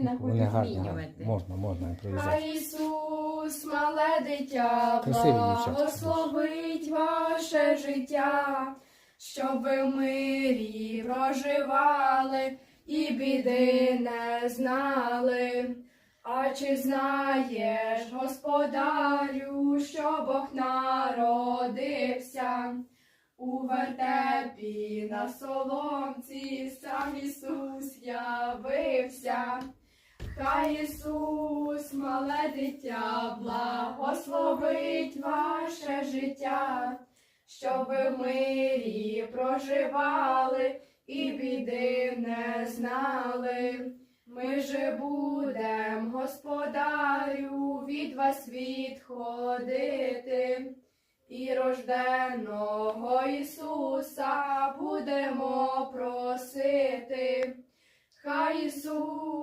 Не Вони гарні, гарні. змінювати. Можна, можна імпровізацію. Ісус, мале дитя, Красиві дівчатка. благословить ваше життя, щоб ви в мирі проживали і біди не знали. А чи знаєш, господарю, що Бог народився? У вертепі на соломці сам Ісус явився. Хай Ісус, мале дитя, благословить ваше життя, щоб ви в мирі проживали і біди не знали. Ми же будем, господарю, від вас відходити. І рожденого Ісуса будемо просити. Хай Ісус